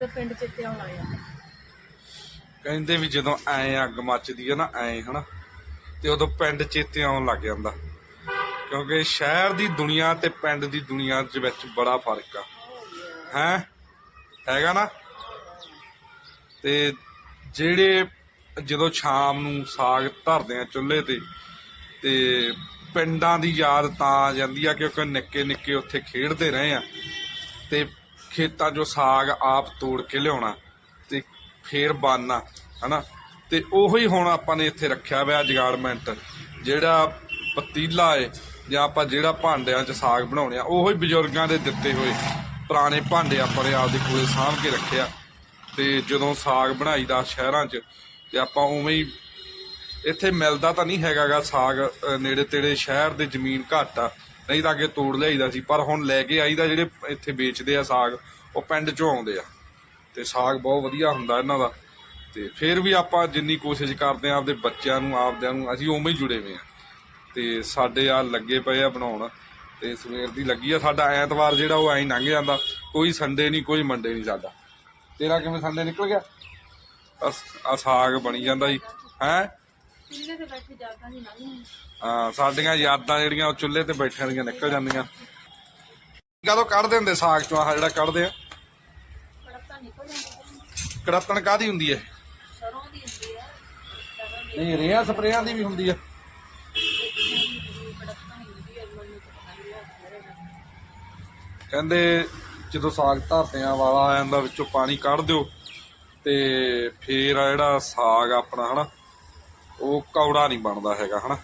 ਤੇ ਪਿੰਡ ਚ ਇੱਥੇ ਆਉਣ ਆਇਆ ਕਹਿੰਦੇ ਵੀ ਜਦੋਂ ਐ ਅੱਗ ਮੱਚਦੀ ਹੈ ਨਾ, ਐ, ਹਨਾ? ਤੇ ਉਦੋਂ ਪਿੰਡ ਚੇਤੇ ਆਉਣ ਲੱਗ ਜਾਂਦਾ। ਕਿਉਂਕਿ ਸ਼ਹਿਰ ਦੀ ਦੁਨੀਆ ਤੇ ਪਿੰਡ ਦੀ ਦੁਨੀਆ ਦੇ ਵਿੱਚ ਬੜਾ ਫ਼ਰਕ ਆ। ਹੈ? ਹੈਗਾ ਨਾ? ਤੇ ਜਿਹੜੇ ਜਦੋਂ ਸ਼ਾਮ ਨੂੰ ਸਾਗ ਧਰਦੇ ਆ ਚੁੱਲ੍ਹੇ ਤੇ ਤੇ ਪਿੰਡਾਂ ਦੀ ਯਾਦ ਤਾਂ ਆ ਜਾਂਦੀ ਆ ਕਿਉਂਕਿ ਨਿੱਕੇ ਨਿੱਕੇ ਉੱਥੇ ਖੇਡਦੇ ਰਹੇ ਆ। ਤੇ ਖੇਤਾਂ 'ਚੋਂ ਸਾਗ ਆਪ ਤੋੜ ਕੇ ਲਿਆਉਣਾ ਤੇ ਫੇਰ ਬਾਨਣਾ ਹਨਾ? ਤੇ ਉਹੀ ਹੁਣ ਆਪਾਂ ਨੇ ਇੱਥੇ ਰੱਖਿਆ ਹੋਇਆ ਜਗਾਰਮੈਂਟ ਜਿਹੜਾ ਪਤੀਲਾ ਏ, ਜਾਂ ਆਪਾਂ ਜਿਹੜਾ ਭਾਂਡਿਆਂ 'ਚ ਸਾਗ ਬਣਾਉਣੇ ਆ, ਉਹੀ ਬਜ਼ੁਰਗਾਂ ਦੇ ਦਿੱਤੇ ਹੋਏ ਪੁਰਾਣੇ ਭਾਂਡੇ ਆਪਾਂ ਨੇ ਆਪਦੇ ਕੋਲੇ ਸਾਂਭ ਕੇ ਰੱਖਿਆ ਤੇ ਜਦੋਂ ਸਾਗ ਬਣਾਈਦਾ ਸ਼ਹਿਰਾਂ 'ਚ, ਤੇ ਆਪਾਂ ਉਵੇਂ ਹੀ ਇੱਥੇ ਮਿਲਦਾ ਤਾਂ ਨਹੀਂ ਹੈਗਾਗਾ ਸਾਗ ਨੇੜੇ ਤੇੜੇ ਸ਼ਹਿਰ ਦੇ ਜ਼ਮੀਨ ਘੱਟ ਆ। ਨਹੀਂ ਤਾਂ ਅੱਗੇ ਤੋੜ ਲਿਆਈਦਾ ਸੀ, ਪਰ ਹੁਣ ਲੈ ਕੇ ਆਈਦਾ ਜਿਹੜੇ ਇੱਥੇ ਵੇਚਦੇ ਆ ਸਾਗ, ਉਹ ਪਿੰਡ ਚੋਂ ਆਉਂਦੇ ਆ। ਤੇ ਸਾਗ ਬਹੁਤ ਵਧੀਆ ਹੁੰਦਾ ਇਹਨਾਂ ਦਾ। ਤੇ ਫਿਰ ਵੀ ਆਪਾਂ ਜਿੰਨੀ ਕੋਸ਼ਿਸ਼ ਕਰਦੇ ਆ ਆਪਦੇ ਬੱਚਿਆਂ ਨੂੰ, ਆਪਦਿਆਂ ਨੂੰ, ਅਸੀਂ ਉਵੇਂ ਹੀ ਜੁੜੇ ਹੋਏ ਆ। ਤੇ ਸਾਡੇ ਆ ਲੱਗੇ ਪਏ ਆ ਬਣਾਉਣ, ਤੇ ਸਵੇਰ ਦੀ ਲੱਗੀ ਆ ਸਾਡਾ ਐਤਵਾਰ ਜਿਹੜਾ ਉਹ ਐਂ ਲੰਘ ਜਾਂਦਾ, ਕੋਈ ਸੰਡੇ ਨਹੀਂ, ਕੋਈ ਮੰਡੇ ਨਹੀਂ ਸਾਡਾ। ਤੇਰਾ ਕਿਵੇਂ ਸੰਡੇ ਨਿਕਲ ਗਿਆ? ਆ ਸਾਗ ਬਣੀ ਜਾਂਦਾ ਜੀ। ਹੈ? ਚੁੱਲ੍ਹੇ ਤੇ ਬੈਠੇ ਜਾਂਦਾ ਨਹੀਂ ਲੰਘ ਹਾਂ ਸਾਡੀਆਂ ਯਾਦਾਂ ਜਿਹੜੀਆਂ ਉਹ ਚੁੱਲ੍ਹੇ ਤੇ ਬੈਠਿਆਂ ਦੀਆਂ ਨਿਕਲ ਜਾਂਦੀਆਂ। ਕਦੋਂ ਕੱਢਦੇ ਹੁੰਦੇ ਸਾਗ ਚੋਂ? ਆਹ ਜਿਹੜਾ ਕੱਢਦੇ ਆ। ਕੜਪਤਾ ਨਿਕਲ ਜਾਂਦਾ ਕੜਤਣ ਕਾਦੀ ਹੁੰਦੀ ਹੈ ਸਰੋਂ ਦੀ ਹੁੰਦੀ ਹੈ ਨਹੀਂ ਰੇਹਾਂ ਸਪਰੇਆਂ ਦੀ ਵੀ ਹੁੰਦੀ ਹੈ ਕਹਿੰਦੇ ਜਦੋਂ ਸਾਗ ਧਰਦਿਆਂ ਵਾਲਾ ਆ ਜਾਂਦਾ ਵਿੱਚੋਂ ਪਾਣੀ ਕੱਢ ਦਿਓ ਤੇ ਫੇਰ ਆ ਜਿਹੜਾ ਸਾਗ ਆਪਣਾ ਹਨਾ? ਉਹ ਕੌੜਾ ਨਹੀਂ ਬਣਦਾ ਹੈਗਾ, ਹਨਾ?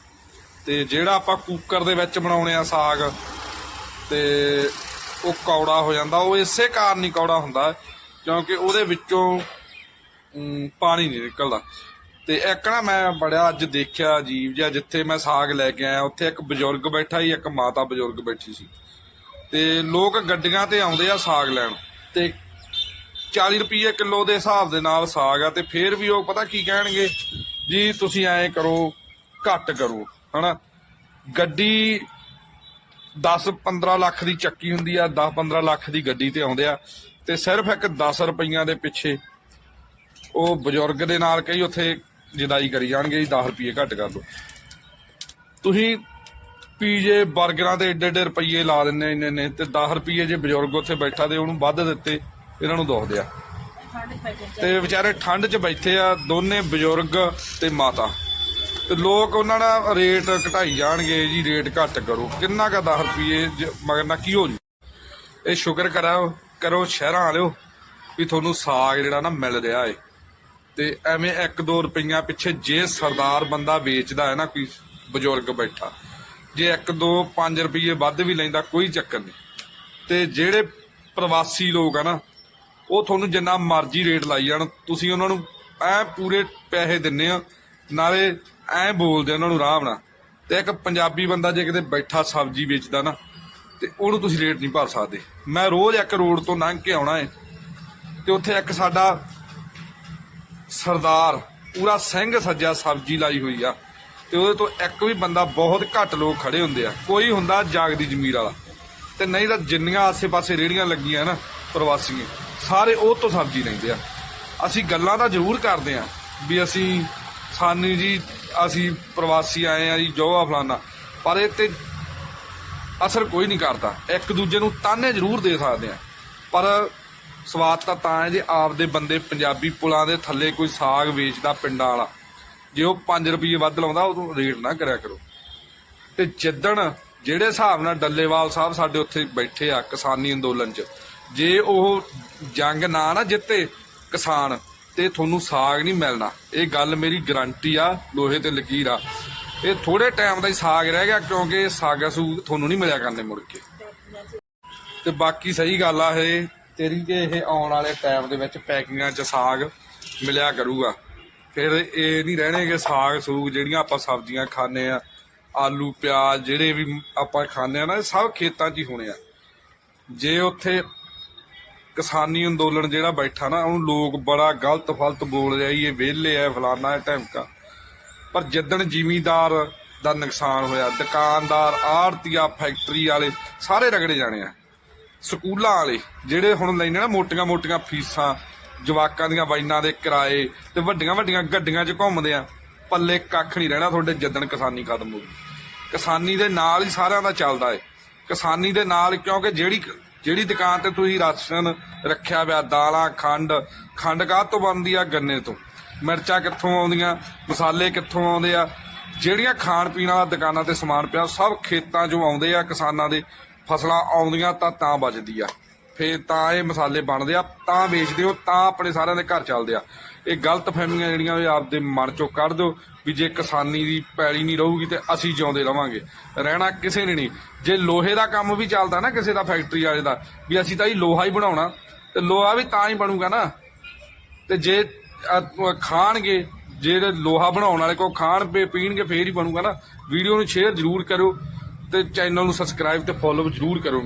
ਤੇ ਜਿਹੜਾ ਆਪਾਂ ਕੁੱਕਰ ਦੇ ਵਿੱਚ ਬਣਾਉਣੇ ਆ ਸਾਗ, ਤੇ ਉਹ ਕੌੜਾ ਹੋ ਜਾਂਦਾ। ਉਹ ਇਸੇ ਕਾਰਨ ਹੀ ਕੌੜਾ ਹੁੰਦਾ, ਕਿਉਂਕਿ ਉਹਦੇ ਵਿੱਚੋਂ ਪਾਣੀ ਨਹੀਂ ਨਿਕਲਦਾ। ਤੇ ਇੱਕ ਨਾ ਮੈਂ ਬੜਿਆ ਅੱਜ ਦੇਖਿਆ ਅਜੀਬ ਜਿਹਾ, ਜਿੱਥੇ ਮੈਂ ਸਾਗ ਲੈ ਕੇ ਆਇਆ, ਉੱਥੇ ਇੱਕ ਬਜ਼ੁਰਗ ਬੈਠਾ ਸੀ, ਇੱਕ ਮਾਤਾ ਬਜ਼ੁਰਗ ਬੈਠੀ ਸੀ। ਤੇ ਲੋਕ ਗੱਡੀਆਂ ਤੇ ਆਉਂਦੇ ਆ ਸਾਗ ਲੈਣ, ਤੇ 40 ਰੁਪਏ ਕਿਲੋ ਦੇ ਹਿਸਾਬ ਦੇ ਨਾਲ ਸਾਗ ਆ, ਤੇ ਫੇਰ ਵੀ ਉਹ ਪਤਾ ਕੀ ਕਹਿਣਗੇ? ਜੀ ਤੁਸੀਂ ਐਂ ਕਰੋ, ਘੱਟ ਕਰੋ, ਹਨਾ? ਗੱਡੀ 10 15 ਲੱਖ ਦੀ ਚੱਕੀ ਹੁੰਦੀ ਆ 10 15 ਲੱਖ ਦੀ ਗੱਡੀ ਤੇ ਆਉਂਦੇ ਆ, ਤੇ ਸਿਰਫ ਇੱਕ 10 ਰੁਪਈਆਂ ਦੇ ਪਿੱਛੇ ਉਹ ਬਜ਼ੁਰਗ ਦੇ ਨਾਲ ਕਈ ਉੱਥੇ ਜਦਾਈ ਕਰੀ ਜਾਣਗੇ ਜੀ 10 ਰੁਪਏ ਘੱਟ ਕਰ ਲਓ। ਤੁਸੀਂ ਪੀਜੇ 버ਗਰਾਂ ਤੇ ਏਡੇ ਏਡੇ ਰੁਪਈਏ ਲਾ ਦਿੰਨੇ ਇੰਨੇ ਨੇ ਤੇ 10 ਰੁਪਈਏ ਜੇ ਬਜ਼ੁਰਗ ਉੱਥੇ ਬੈਠਾ ਤੇ ਉਹਨੂੰ ਵੱਧ ਦਿੱਤੇ, ਇਹਨਾਂ ਨੂੰ ਦੁਖਦੇ ਆ ਠੰਡ ਪੈ ਜਾਂਦੀ ਤੇ ਵਿਚਾਰੇ ਠੰਡ 'ਚ ਬੈਠੇ ਆ, ਦੋਨੇ ਬਜ਼ੁਰਗ ਤੇ ਮਾਤਾ। ਤੇ ਲੋਕ ਉਹਨਾਂ ਦਾ ਰੇਟ ਘਟਾਈ ਜਾਣਗੇ, ਜੀ ਰੇਟ ਘੱਟ ਕਰੋ। ਕਿੰਨਾ ਕਾ 10 ਰੁਪਏ ਜ- ਮਗਰ ਨਾ ਕੀ ਹੋ ਜੂ? ਇਹ ਸ਼ੁਕਰ ਕਰੋ ਕਰੋ, ਸ਼ਹਿਰਾਂ ਵਾਲਿਓ, ਵੀ ਤੁਹਾਨੂੰ ਸਾਗ ਜਿਹੜਾ ਨਾ ਮਿਲ ਰਿਹਾ ਏ। ਤੇ ਐਵੇਂ 1-2 ਰੁਪਈਆ ਪਿੱਛੇ ਜੇ ਸਰਦਾਰ ਬੰਦਾ ਵੇਚਦਾ ਹੈ ਨਾ, ਕੋਈ ਬਜ਼ੁਰਗ ਬੈਠਾ, ਜੇ 1-2 5 ਰੁਪਈਏ ਵੱਧ ਵੀ ਲੈਂਦਾ, ਕੋਈ ਚੱਕਰ ਨਹੀਂ। ਤੇ ਜਿਹੜੇ ਪ੍ਰਵਾਸੀ ਲੋਕ ਆ ਨਾ ਉਹ ਤੁਹਾਨੂੰ ਜਿੰਨਾ ਮਰਜ਼ੀ ਰੇਟ ਲਾਈ ਜਾਣ, ਤੁਸੀਂ ਉਹਨਾਂ ਨੂੰ ਐ ਪੂਰੇ ਪੈਸੇ ਦਿੰਨੇ ਆ, ਨਾਲੇ ਐ ਬੋਲਦੇ ਉਹਨਾਂ ਨੂੰ ਆਰਾਮ ਨਾਲ ਤੇ ਇੱਕ ਪੰਜਾਬੀ ਬੰਦਾ ਜੇ ਕਿਤੇ ਬੈਠਾ ਸਬਜ਼ੀ ਵੇਚਦਾ ਨਾ, ਤੇ ਉਹਨੂੰ ਤੁਸੀਂ ਰੇਟ ਨਹੀਂ ਭਰ ਸਕਦੇ। ਮੈਂ ਰੋਜ਼ ਇੱਕ ਰੋਡ ਤੋਂ ਲੰਘ ਕੇ ਆਉਣਾ ਏ, ਤੇ ਉੱਥੇ ਇੱਕ ਸਾਡਾ ਸਰਦਾਰ, ਪੂਰਾ ਸਿੰਘ ਸੱਜਿਆ ਸਬਜ਼ੀ ਲਾਈ ਹੋਈ ਆ, ਤੇ ਉਹਦੇ ਤੋਂ ਇੱਕ ਵੀ ਬੰਦਾ ਬਹੁਤ ਘੱਟ ਲੋਕ ਖੜੇ ਹੁੰਦੇ ਆ। ਕੋਈ ਹੁੰਦਾ ਜਾਗਦੀ ਜ਼ਮੀਰ ਵਾਲਾ। ਤੇ ਨਹੀਂ ਤਾਂ ਜਿੰਨੀਆਂ ਆਸੇ-ਪਾਸੇ ਰੇੜੀਆਂ ਲੱਗੀਆਂ ਨਾ ਪ੍ਰਵਾਸੀਆਂ, ਸਾਰੇ ਉਹ ਤੋਂ ਸਬਜ਼ੀ ਲੈਂਦੇ ਆ। ਅਸੀਂ ਗੱਲਾਂ ਤਾਂ ਜ਼ਰੂਰ ਕਰਦੇ ਆ ਵੀ ਅਸੀਂ ਸਾਨੀ ਜੀ, ਅਸੀਂ ਪ੍ਰਵਾਸੀ ਆਏ ਆ ਜੀ ਜੋ ਫਲਾਨਾ, ਪਰ ਇਹ ਤੇ ਅਸਰ ਕੋਈ ਨਹੀਂ ਕਰਦਾ। ਇੱਕ ਦੂਜੇ ਨੂੰ ਤਾਨੇ ਜ਼ਰੂਰ ਦੇ ਸਕਦੇ ਆ। ਪਰ ਸਵਾਦ ਤਾਂ ਤਾਂ ਹੈ ਜੇ ਆਪਦੇ ਬੰਦੇ ਪੰਜਾਬੀ ਪੁਲਾਂ ਦੇ ਥੱਲੇ ਕੋਈ ਸਾਗ ਵੇਚਦਾ ਪਿੰਡਾਂ ਵਾਲਾ, ਜੇ ਉਹ 5 ਰੁਪਏ ਵੱਧ ਲਾਉਂਦਾ, ਉਦੋਂ ਰੇਟ ਨਾ ਕਰਿਆ ਕਰੋ। ਤੇ ਜਿੱਦਣ ਜਿਹੜੇ ਹਿਸਾਬ ਨਾਲ ਡੱਲੇਵਾਲ ਸਾਹਿਬ ਸਾਡੇ ਉੱਥੇ ਬੈਠੇ ਆ ਕਿਸਾਨੀ ਅੰਦੋਲਨ 'ਚ, ਜੇ ਉਹ ਜੰਗ ਨਾ ਨਾ ਜਿੱਤੇ ਕਿਸਾਨ, ਤੇ ਤੁਹਾਨੂੰ ਸਾਗ ਨਹੀਂ ਮਿਲਣਾ। ਇਹ ਗੱਲ ਮੇਰੀ ਗਰੰਟੀ ਆ, ਲੋਹੇ ਤੇ ਲਕੀਰ ਆ। ਇਹ ਥੋੜੇ ਟਾਈਮ ਦਾ ਹੀ ਸਾਗ ਰਹਿ ਗਿਆ, ਕਿਉਂਕਿ ਇਹ ਸਾਗਾ ਸੂਗ ਤੁਹਾਨੂੰ ਨਹੀਂ ਮਿਲਿਆ ਕਰਨੇ ਮੁੜ ਕੇ। ਤੇ ਬਾਕੀ ਸਹੀ ਗੱਲ ਆ ਇਹ, ਤੇਰੀ ਕਿ ਇਹ ਆਉਣ ਵਾਲੇ ਟਾਈਮ ਦੇ ਵਿੱਚ ਪੈਕਿੰਗਾਂ 'ਚ ਸਾਗ ਮਿਲਿਆ ਕਰੂਗਾ। ਫਿਰ ਇਹ ਨਹੀਂ ਰਹਿਣੇ ਕਿ ਸਾਗ ਸੂਗ ਜਿਹੜੀਆਂ ਆਪਾਂ ਸਬਜ਼ੀਆਂ ਖਾਂਦੇ ਆ। ਆਲੂ, ਪਿਆਜ਼ ਜਿਹੜੇ ਵੀ ਆਪਾਂ ਖਾਂਦੇ ਆ ਨਾ, ਇਹ ਸਭ ਖੇਤਾਂ 'ਚ ਹੀ ਹੋਣੇ ਆ। ਜੇ ਉੱਥੇ ਕਿਸਾਨੀ ਅੰਦੋਲਨ ਜਿਹੜਾ ਬੈਠਾ ਨਾ, ਉਹਨੂੰ ਲੋਕ ਬੜਾ ਗਲਤ ਫਲਤ ਬੋਲ ਰਿਹਾ ਇਹ ਵਿਹਲੇ ਆ, ਫਲਾਨਾ ਹੈ ਢਮਕਾ ਪਰ ਜਿੱਦਣ ਜ਼ਿਮੀਂਦਾਰ ਦਾ ਨੁਕਸਾਨ ਹੋਇਆ, ਦੁਕਾਨਦਾਰ, ਆੜਤੀਆ, ਫੈਕਟਰੀ ਵਾਲੇ, ਸਾਰੇ ਰਗੜੇ ਜਾਣੇ ਆ। ਸਕੂਲਾਂ ਵਾਲੇ, ਜਿਹੜੇ ਹੁਣ ਲੈਣੇ ਨਾ ਮੋਟੀਆਂ ਮੋਟੀਆਂ ਫੀਸਾਂ, ਜਵਾਕਾਂ ਦੀਆਂ ਵਾਈਨਾਂ ਦੇ ਕਿਰਾਏ ਤੇ ਵੱਡੀਆਂ ਵੱਡੀਆਂ ਗੱਡੀਆਂ 'ਚ ਘੁੰਮਦੇ ਆ। ਪੱਲੇ ਕੱਖ ਨਹੀਂ ਰਹਿਣਾ ਤੁਹਾਡੇ ਜਦਨ ਕਿਸਾਨੀ ਖਤਮ ਹੋ ਗਈ। ਕਿਸਾਨੀ ਦੇ ਨਾਲ ਹੀ ਸਾਰਿਆਂ ਦਾ ਚੱਲਦਾ ਏ। ਕਿਸਾਨੀ ਦੇ ਨਾਲ ਕਿਉਂਕਿ ਜਿਹੜੀ ਜਿਹੜੀ ਦੁਕਾਨ ਤੇ ਤੁਸੀਂ ਰਾਸ਼ਨ ਰੱਖਿਆ ਹੋਇਆ ਦਾਲਾਂ, ਖੰਡ ਖੰਡ ਕਾਹ ਤੋਂ ਬਣਦੀ ਆ? ਗੰਨੇ ਤੋਂ। ਮਿਰਚਾਂ ਕਿੱਥੋਂ ਆਉਂਦੀਆਂ? ਮਸਾਲੇ ਕਿੱਥੋਂ ਆਉਂਦੇ ਆ? ਜਿਹੜੀਆਂ ਖਾਣ ਪੀਣ ਵਾਲਾ ਦੁਕਾਨਾਂ ਤੇ ਸਮਾਨ ਪਿਆ, ਸਭ ਖੇਤਾਂ 'ਚੋਂ ਆਉਂਦੇ ਆ ਕਿਸਾਨਾਂ ਦੇ। ਫਸਲਾਂ ਆਉਂਦੀਆਂ ਤਾਂ ਤਾਂ ਬਚਦੀ ਆ। ਫੇਰ ਤਾਂ ਇਹ ਮਸਾਲੇ ਬਣਦੇ ਆ, ਤਾਂ ਵੇਚਦੇ ਹੋ, ਤਾਂ ਆਪਣੇ ਸਾਰਿਆਂ ਦੇ ਘਰ ਚੱਲਦੇ ਆ। ਇਹ ਗਲਤ ਫਹਿਮੀਆਂ ਜਿਹੜੀਆਂ ਇਹ ਆਪਦੇ ਮਨ ਚੋਂ ਕੱਢ ਦਿਓ ਵੀ ਜੇ ਕਿਸਾਨੀ ਦੀ ਪੈਲੀ ਨਹੀਂ ਰਹੂਗੀ ਤੇ ਅਸੀਂ ਜਿਉਂਦੇ ਰਵਾਂਗੇ। ਰਹਿਣਾ ਕਿਸੇ ਨੇ ਨਹੀਂ। ਜੇ ਲੋਹੇ ਦਾ ਕੰਮ ਵੀ ਚੱਲਦਾ ਨਾ ਕਿਸੇ ਦਾ ਫੈਕਟਰੀ ਵਾਲੇ ਦਾ, ਵੀ ਅਸੀਂ ਤਾਂ ਹੀ ਲੋਹਾ ਹੀ ਬਣਾਉਣਾ, ਤੇ ਲੋਹਾ ਵੀ ਤਾਂ ਹੀ ਬਣੂਗਾ ਨਾ। ਤੇ ਜੇ ਖਾਣਗੇ ਜਿਹੜੇ ਲੋਹਾ ਬਣਾਉਣ ਵਾਲੇ ਕੋ ਖਾਣ ਪੇ ਪੀਣਗੇ, ਫੇਰ ਹੀ ਬਣੂਗਾ ਨਾ। ਵੀਡੀਓ ਨੂੰ ਸ਼ੇਅਰ ਜ਼ਰੂਰ ਕਰੋ ਤੇ ਚੈਨਲ ਨੂੰ ਸਬਸਕ੍ਰਾਈਬ ਤੇ ਫੋਲੋ ਜ਼ਰੂਰ ਕਰੋ